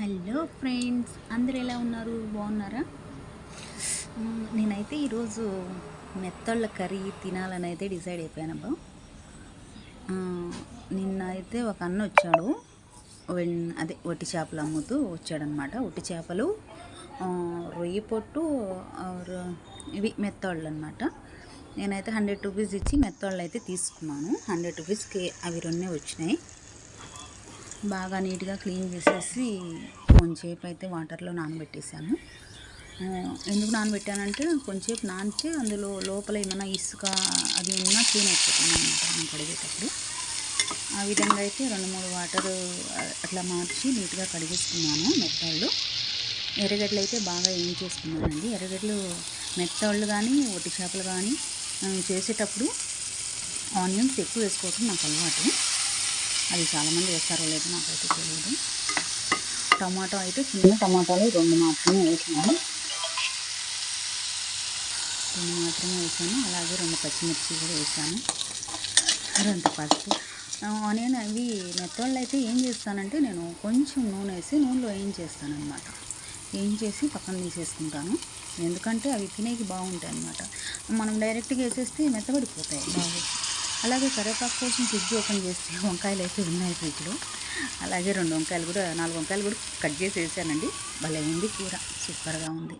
Hello friends అందరు ఎలా ఉన్నారు? బాగున్నారా? నేనైతే ఈరోజు మెత్తళ్ళ కర్రీ తినాలని అయితే డిసైడ్ అయిపోయానబ్బా. నిన్న అయితే ఒక అన్న వచ్చాడు. వెన్- అదే ఒట్టి చేపలు అమ్ముతూ వచ్చాడనమాట. ఒట్టి చేపలు రొయ్యి పొట్టు ఇవి మెత్తళ్ళు అనమాట నేనైతే హండ్రెడ్ రూపీస్ ఇచ్చి మెత్తళ్ళు అయితే తీసుకున్నాను. హండ్రెడ్ రూపీస్కి అవి రెండే వచ్చినాయి. బాగా నీట్గా క్లీన్ చేసేసి కొంచెంసేపు అయితే వాటర్లో నానబెట్టేసాను. ఎందుకు నానబెట్టానంటే కొంచెంసేపు నానితే అందులో లోపల ఏమైనా ఇసుక అది ఉన్నా క్లీన్ అయిపోతుంది అనమాట మనం కడిగేటప్పుడు. ఆ విధంగా అయితే రెండు మూడు వాటర్ అట్లా మార్చి నీట్గా కడిగేసుకున్నాను మెత్తళ్ళు. ఎర్రగడ్డలు అయితే బాగా ఏం చేసుకున్నానండి? ఎర్రగడ్డలు మెత్తళ్ళు కానీ ఒట్టి చేపలు కానీ చేసేటప్పుడు ఆనియన్స్ ఎక్కువ వేసుకోవటం నాకు అలవాటు. అది చాలామంది వేస్తారో లేదో నాకైతే తెలియదు టమాటో అయితే చిన్న టమాటాలు రెండు మాత్రమే వేసాను. రెండు మాత్రమే వేసాను. అలాగే రెండు పచ్చిమిర్చి కూడా వేసాను. రెండు పసుపు. నేను ఆనియన్ అవి మెత్తళ్ళు అయితే ఏం చేస్తానంటే నేను కొంచెం నూనె వేసి నూనెలో ఏం చేస్తానమాట ఏం చేసి పక్కన తీసేసుకుంటాను. ఎందుకంటే అవి తినేకి బాగుంటాయి అన్నమాట మనం డైరెక్ట్గా వేసేస్తే మెత్తబడిపోతాయి. బాగా అలాగే కరివేపాకు కోసం ఫ్రిడ్జ్ ఓపెన్ చేస్తే వంకాయలు అయితే ఉన్నాయి ఫ్రిడ్జ్లో అలాగే రెండు వంకాయలు కూడా నాలుగు వంకాయలు కూడా కట్ చేసి వేసానండి. భలే ఉంది కూర. సూపర్గా ఉంది.